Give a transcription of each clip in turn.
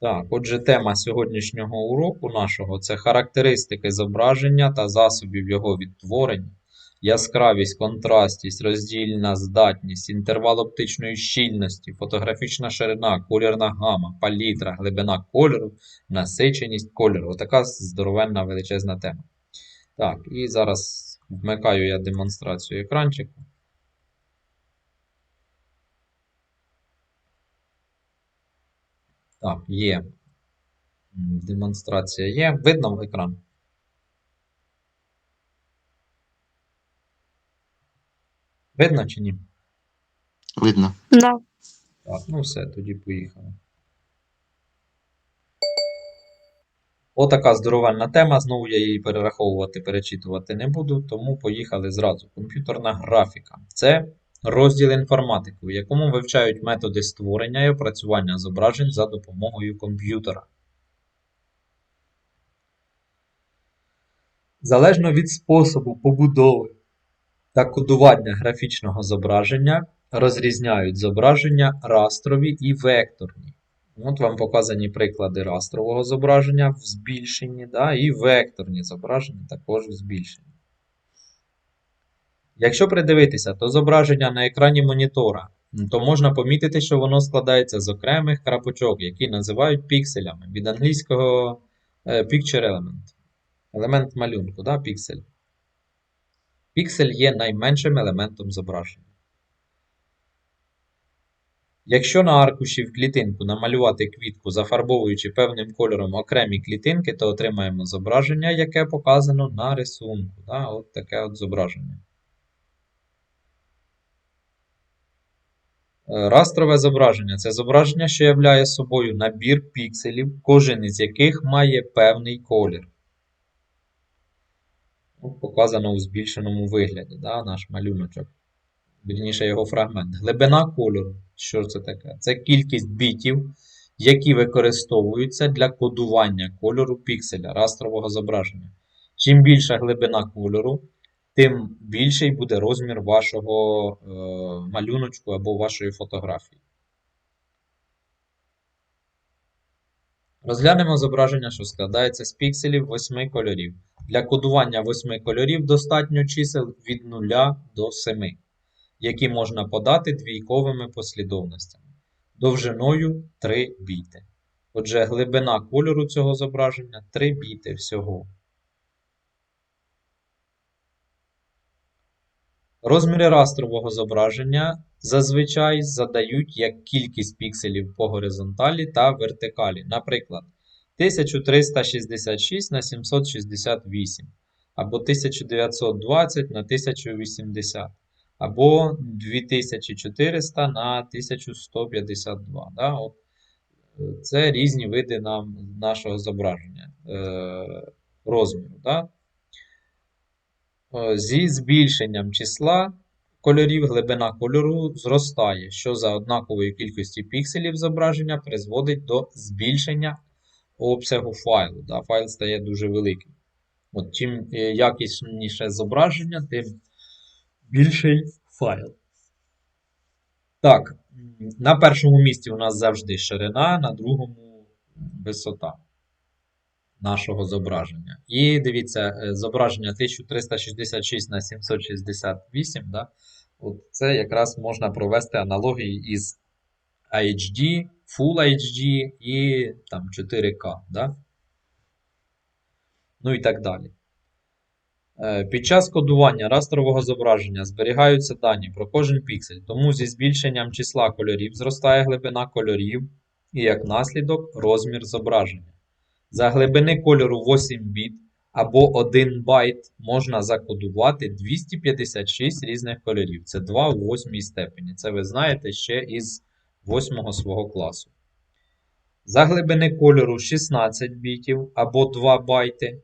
Так, отже, тема сьогоднішнього уроку нашого це характеристики зображення та засобів його відтворення, яскравість, контрастність, роздільна здатність, інтервал оптичної щільності, фотографічна ширина, колірна гама, палітра, глибина кольору, насиченість кольору. Отака здоровенна величезна тема. Так, і зараз вмикаю я демонстрацію екранчику. Так, є. Демонстрація є. Видно в екран? Видно чи ні? Видно. Да. Так, ну все, тоді поїхали. Отака здоровенна тема. Знову я її перераховувати, перечитувати не буду, тому поїхали зразу. Комп'ютерна графіка. Це розділ інформатики, у якому вивчають методи створення і опрацювання зображень за допомогою комп'ютера. Залежно від способу побудови та кодування графічного зображення розрізняють зображення растрові і векторні. От вам показані приклади растрового зображення в збільшенні, да, і векторні зображення також в збільшенні. Якщо придивитися, то зображення на екрані монітора, то можна помітити, що воно складається з окремих крапочок, які називають пікселями від англійського е, picture element. Елемент малюнку, да, піксель. Піксель є найменшим елементом зображення. Якщо на аркуші в клітинку намалювати квітку, зафарбовуючи певним кольором окремі клітинки, то отримаємо зображення, яке показано на рисунку. Да? От таке от зображення. Растрове зображення це зображення, що являє собою набір пікселів, кожен із яких має певний колір. Ну, Показано у збільшеному вигляді, да, наш малюночок. Вірніше його фрагмент. Глибина кольору. Що це таке? Це кількість бітів, які використовуються для кодування кольору пікселя растрового зображення. Чим більша глибина кольору, тим більший буде розмір вашого е, малюночку або вашої фотографії. Розглянемо зображення, що складається з пікселів восьми кольорів. Для кодування восьми кольорів достатньо чисел від 0 до 7, які можна подати двійковими послідовностями довжиною 3 біти. Отже, глибина кольору цього зображення 3 біти всього. Розміри растрового зображення зазвичай задають як кількість пікселів по горизонталі та вертикалі. Наприклад, 1366 на 768, або 1920 на 1080, або 2400 на 1152. Да? От, е, це різні види нам нашого зображення е, розміру. Да? Е, Зі збільшенням числа кольорів глибина кольору зростає, що за однакової кількості пікселів зображення призводить до збільшення обсягу файлу. Да? Файл стає дуже великим. От, чим е, якісніше зображення, тим більший файл. Так, на першому місці у нас завжди ширина, на другому висота нашого зображення. І дивіться, е, зображення 1366 на 768, да? От це якраз можна провести аналогії із HD, Full HD і там 4К. Да? Ну і так далі. Е, Під час кодування растрового зображення зберігаються дані про кожен піксель, тому зі збільшенням числа кольорів зростає глибина кольорів і як наслідок розмір зображення. За глибини кольору 8 біт або 1 байт можна закодувати 256 різних кольорів. Це 2 у 8 степені. Це ви знаєте ще із 8 свого класу. За глибини кольору 16 бітів або 2 байти.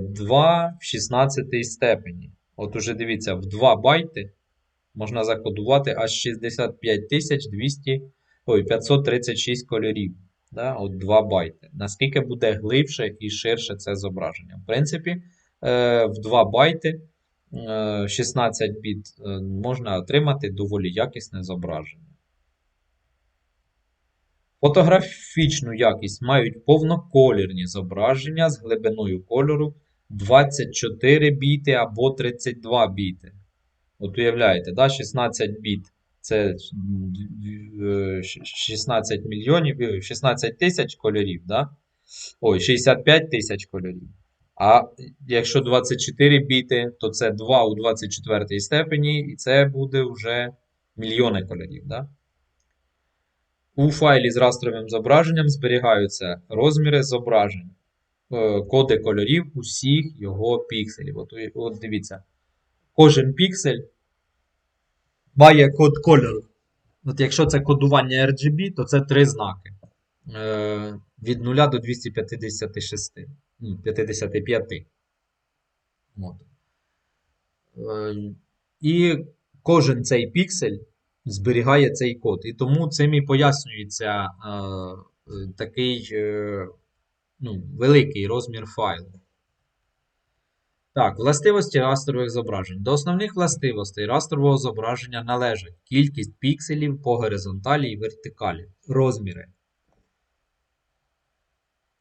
2 в 16 степені. От уже дивіться, в 2 байти можна закодувати аж 65 200, ой, 536 кольорів. Да? От 2 байти. Наскільки буде глибше і ширше це зображення. В принципі, е, в 2 байти е, 16 біт е, можна отримати доволі якісне зображення. Фотографічну якість мають повноколірні зображення з глибиною кольору 24 біти або 32 біти. От уявляєте, да? 16 біт це е, 16 мільйонів, е, 16 тисяч кольорів, да? Ой, 65 тисяч кольорів. А якщо 24 біти, то це 2 у 24 степені, і це буде вже мільйони кольорів. Да? У файлі з растровим зображенням зберігаються розміри зображень, е, коди кольорів усіх його пікселів. От, от дивіться, кожен піксель має код кольору. От якщо це кодування RGB, то це три знаки. Е, від 0 до 256. Ну, 55. От. Е, і кожен цей піксель зберігає цей код. І тому цим і пояснюється е, такий е, ну, великий розмір файлу. Так, властивості растрових зображень. До основних властивостей растрового зображення належать кількість пікселів по горизонталі і вертикалі, розміри,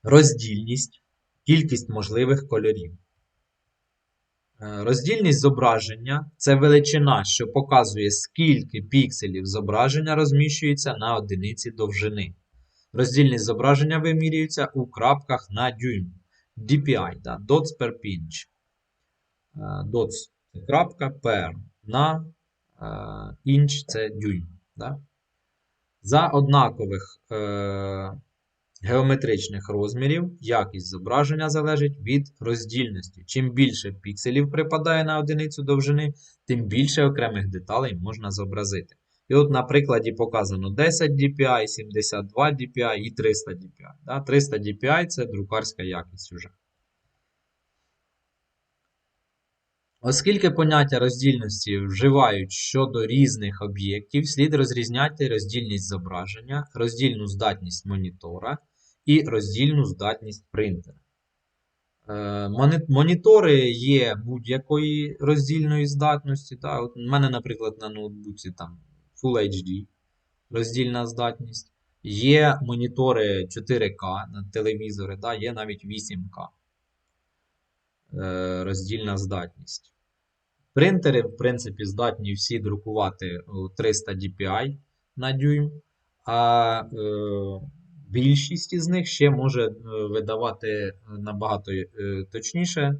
роздільність, кількість можливих кольорів. Е, Роздільність зображення це величина, що показує, скільки пікселів зображення розміщується на одиниці довжини. Роздільність зображення вимірюється у крапках на дюйм. DPI, да, dots per pinch. Е, Dots це крапка, per на е, inch це дюйм. Да? За однакових е, геометричних розмірів якість зображення залежить від роздільності. Чим більше пікселів припадає на одиницю довжини, тим більше окремих деталей можна зобразити. І от на прикладі показано 10 dpi, 72 dpi і 300 dpi. Да? 300 dpi це друкарська якість уже. Оскільки поняття роздільності вживають щодо різних об'єктів, слід розрізняти роздільність зображення, роздільну здатність монітора і роздільну здатність принтера. Е, Монітори є будь-якої роздільної здатності. Та? От у мене, наприклад, на ноутбуці там Full HD роздільна здатність. Є монітори 4К на телевізори, да? є навіть 8К е, роздільна здатність. Принтери, в принципі, здатні всі друкувати 300 dpi на дюйм, а е, більшість із них ще може е, видавати набагато е, точніше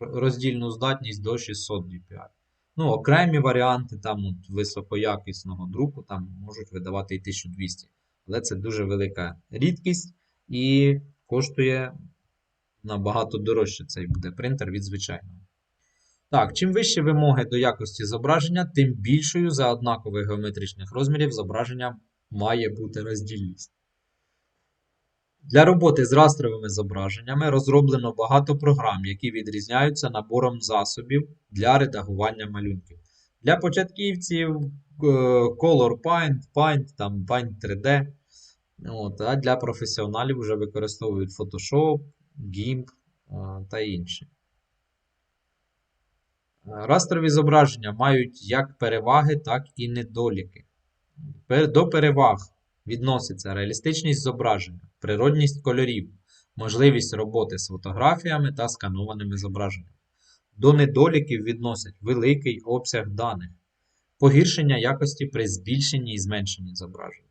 роздільну здатність до 600 dpi. Ну, окремі варіанти там от, високоякісного друку там можуть видавати і 1200. Але це дуже велика рідкість і коштує набагато дорожче цей буде принтер від звичайного. Так, чим вищі вимоги до якості зображення, тим більшою за однакових геометричних розмірів зображення має бути роздільність. Для роботи з растровими зображеннями розроблено багато програм, які відрізняються набором засобів для редагування малюнків. Для початківців е, Color Paint, Paint, там Paint 3D. От, а для професіоналів вже використовують Photoshop, GIMP е, та інші. Растрові зображення мають як переваги, так і недоліки. До переваг відноситься реалістичність зображення, природність кольорів, можливість роботи з фотографіями та сканованими зображеннями. До недоліків відносять великий обсяг даних, погіршення якості при збільшенні і зменшенні зображення,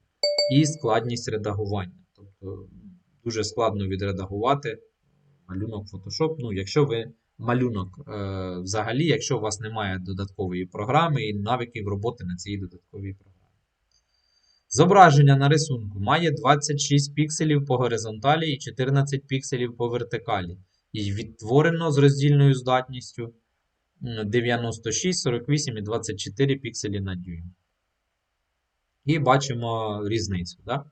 і складність редагування. Тобто дуже складно відредагувати малюнок Photoshop, ну, якщо ви малюнок е, взагалі, якщо у вас немає додаткової програми і навиків роботи на цій додатковій програмі. Зображення на рисунку має 26 пікселів по горизонталі і 14 пікселів по вертикалі. І відтворено з роздільною здатністю м, 96, 48 і 24 пікселі на дюйм. І бачимо різницю да?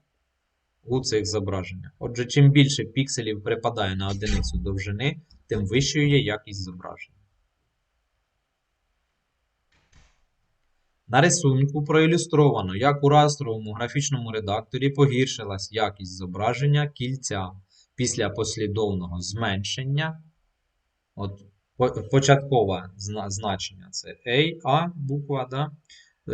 у цих зображеннях. Отже, чим більше пікселів припадає на одиницю довжини, тим вищою є якість зображення. На рисунку проілюстровано, як у растровому графічному редакторі погіршилась якість зображення кільця після послідовного зменшення. От, початкове значення це A, A буква, да?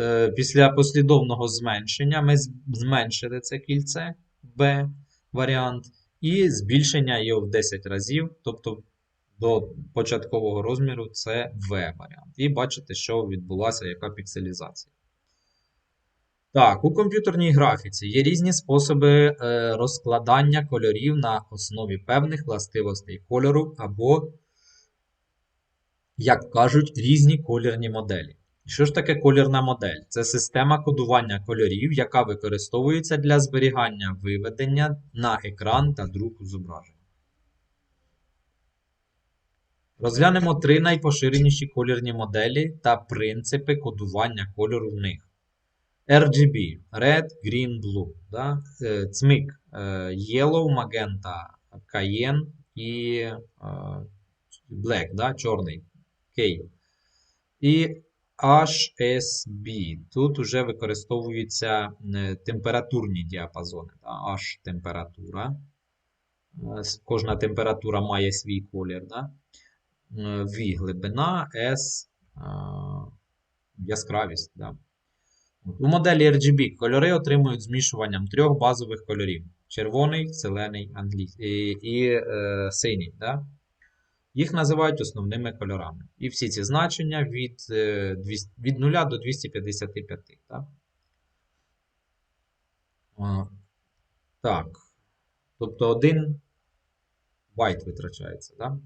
е, після послідовного зменшення ми зменшили це кільце B варіант, і збільшення його в 10 разів, тобто до початкового розміру це V варіант. І бачите, що відбулася, яка пікселізація. Так, у комп'ютерній графіці є різні способи е, розкладання кольорів на основі певних властивостей кольору або, як кажуть, різні колірні моделі. Що ж таке колірна модель? Це система кодування кольорів, яка використовується для зберігання виведення на екран та друку зображень. Розглянемо три найпоширеніші колірні моделі та принципи кодування кольору в них. RGB Red, Green, Blue. Да? Е, Цмик е, Yellow, Magenta, Cayenne і е, Black, да? чорний. K. І HSB. Тут вже використовуються температурні діапазони. Да? H температура. Кожна температура має свій колір. Да? Е, V глибина, S е, яскравість. Да? У моделі RGB кольори отримують змішуванням трьох базових кольорів: червоний, зелений англій... і, і е, синій. Да? Їх називають основними кольорами. І всі ці значення від, е, 200 від 0 до 255. Да? А, так. Тобто один байт витрачається. Да?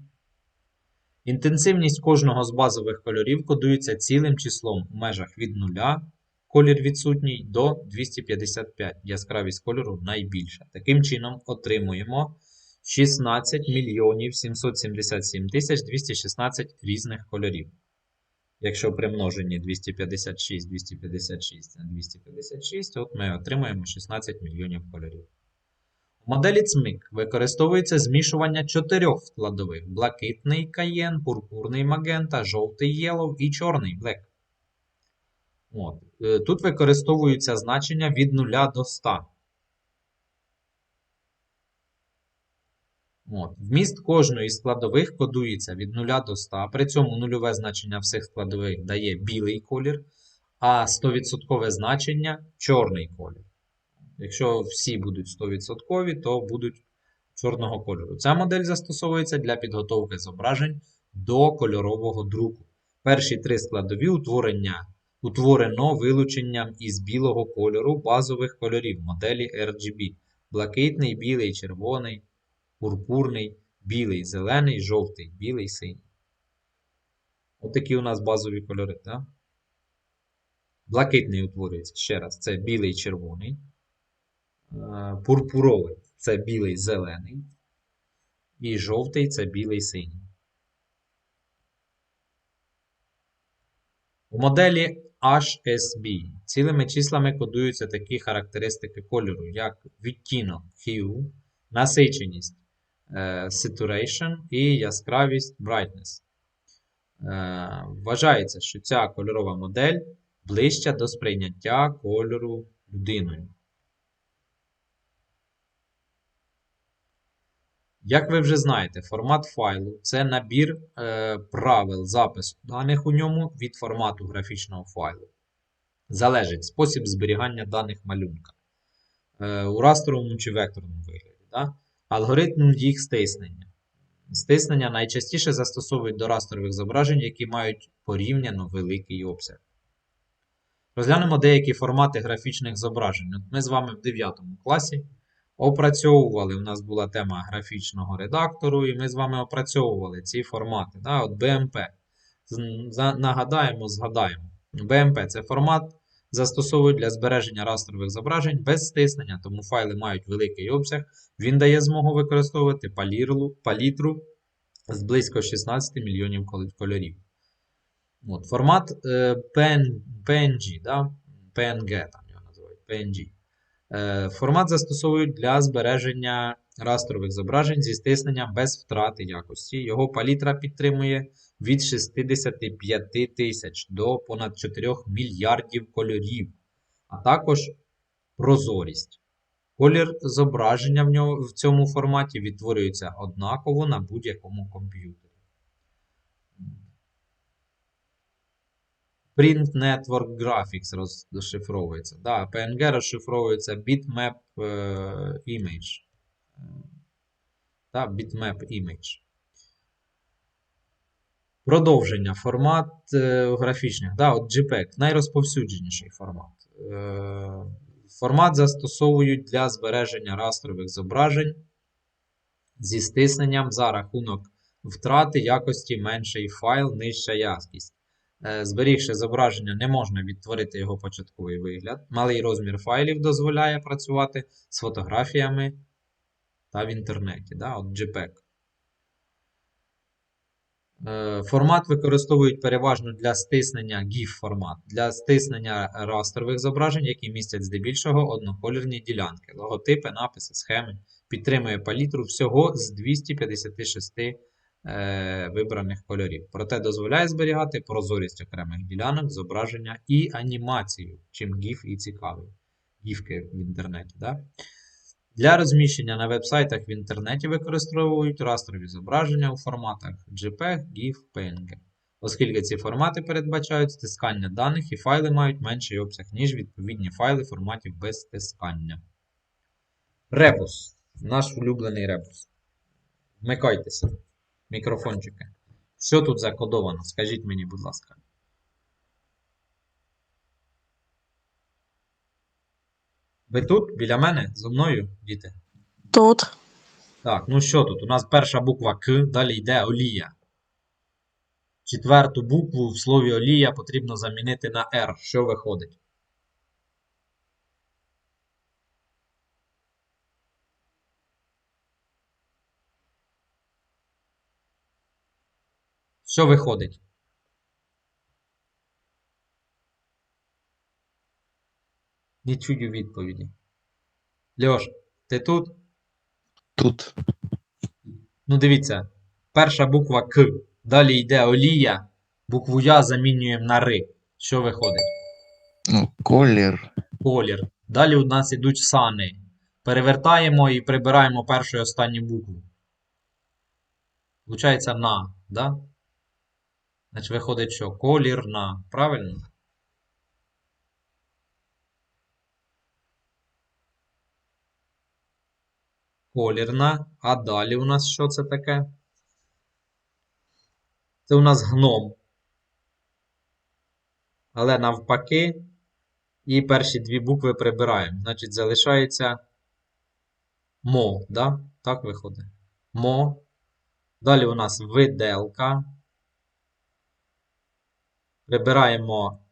Інтенсивність кожного з базових кольорів кодується цілим числом в межах від 0, колір відсутній, до 255. Яскравість кольору найбільша. Таким чином отримуємо 16 мільйонів 777 тисяч 216 різних кольорів. Якщо при множенні 256, 256 на 256, от ми отримаємо 16 мільйонів кольорів. Моделі цмик використовується змішування чотирьох складових: блакитний каєн, пурпурний магента, жовтий єлов і чорний блек. Е, Тут використовуються значення від 0 до 100. От. Вміст кожної складових кодується від 0 до 100. При цьому нульове значення всіх складових дає білий колір, а 100% значення чорний колір. Якщо всі будуть 100%, то будуть чорного кольору. Ця модель застосовується для підготовки зображень до кольорового друку. Перші три складові утворення утворено вилученням із білого кольору базових кольорів моделі RGB: блакитний, білий, червоний, пурпурний, білий, зелений, жовтий, білий, синій. Отакі у нас базові кольори. Да? Блакитний утворюється ще раз. Це білий, червоний. Е, Пурпуровий це білий, зелений. І жовтий це білий, синій. У моделі HSB цілими числами кодуються такі характеристики кольору, як відтінок hue, насиченість е, saturation і яскравість brightness. Е, Вважається, що ця кольорова модель ближча до сприйняття кольору людиною. Як ви вже знаєте, формат файлу це набір е, правил запису даних у ньому від формату графічного файлу. Залежить спосіб зберігання даних малюнка е, у растровому чи векторному вигляді. Да? Алгоритм їх стиснення. Стиснення найчастіше застосовують до растрових зображень, які мають порівняно великий обсяг. Розглянемо деякі формати графічних зображень. От ми з вами в 9 класі опрацьовували. У нас була тема графічного редактору, і ми з вами опрацьовували ці формати. Да? От BMP. Нагадаємо, згадаємо. BMP це формат, застосовують для збереження растрових зображень без стиснення, тому файли мають великий обсяг. Він дає змогу використовувати палітру, палітру з близько 16 мільйонів кольорів. От, формат е, PNG, да? PNG там його називають. PNG. Е, Формат застосовують для збереження растрових зображень зі стисненням без втрати якості. Його палітра підтримує від 65 тисяч до понад 4 мільярдів кольорів, а також прозорість. Колір зображення в, нього, в цьому форматі відтворюється однаково на будь-якому комп'ютері. Print Network Graphics розшифровується. Да, PNG розшифровується Bitmap е, Image. Е, Да, Bitmap Image. Продовження. Формат е, графічних. Да, от JPEG найрозповсюдженіший формат. Формат застосовують для збереження растрових зображень зі стисненням за рахунок втрати якості менший файл, нижча яскість. Е, Зберігши зображення, не можна відтворити його початковий вигляд. Малий розмір файлів дозволяє працювати з фотографіями та в інтернеті. Да? От JPEG. Е, Формат використовують переважно для стиснення GIF формат, для стиснення растрових зображень, які містять здебільшого одноколірні ділянки, логотипи, написи, схеми. Підтримує палітру всього з 256 е, вибраних кольорів. Проте дозволяє зберігати прозорість окремих ділянок, зображення і анімацію, чим GIF і цікавий. гіфки в інтернеті. Да? Для розміщення на вебсайтах в інтернеті використовують растрові зображення у форматах JPEG, GIF, PNG. Оскільки ці формати передбачають стискання даних і файли мають менший обсяг, ніж відповідні файли форматів без стискання. Ребус. Наш улюблений ребус. Вмикайтеся. Мікрофончики. Що тут закодовано? Скажіть мені, будь ласка. Ви тут, біля мене, зі мною, діти? Тут. Так, ну що тут? У нас перша буква К, далі йде олія. Четверту букву в слові олія потрібно замінити на R. Що виходить? Що виходить? Не чую відповіді. Льош, ти тут? Тут. Ну, дивіться, перша буква К. Далі йде олія. Букву Я замінюємо на Ри. Що виходить? Ну, колір. Колір. Далі у нас йдуть сани. Перевертаємо і прибираємо першу і останню букву. Получається на, да? Значить, виходить, що колір на. Правильно? Колірна. А далі у нас що це таке? Це у нас гном. Але навпаки. І перші дві букви прибираємо. Значить, залишається мо, да? Так виходить. Мо. Далі у нас виделка. Прибираємо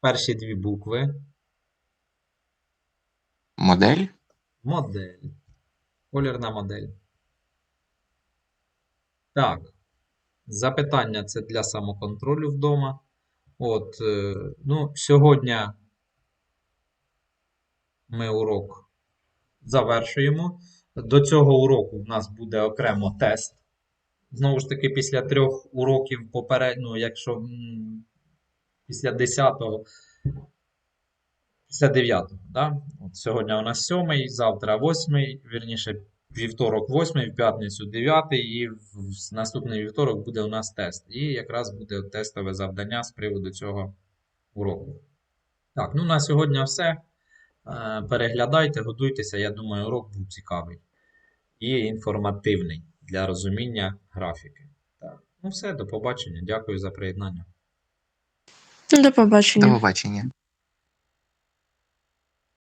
перші дві букви. Модель. Модель. Колірна модель. Так. Запитання це для самоконтролю вдома. От, е, ну, сьогодні ми урок завершуємо. До цього уроку в нас буде окремо тест. Знову ж таки, після трьох уроків попередньо, якщо після 10-го, після 9-го, да? От сьогодні у нас 7-й, завтра 8-й, вірніше, вівторок 8-й, в п'ятницю 9-й, і в в наступний вівторок буде у нас тест. І якраз буде тестове завдання з приводу цього уроку. Так, ну на сьогодні все. Е, Переглядайте, готуйтеся. Я думаю, урок був цікавий і інформативний для розуміння графіки. Так, ну все, до побачення. Дякую за приєднання. До До побачення. побачення.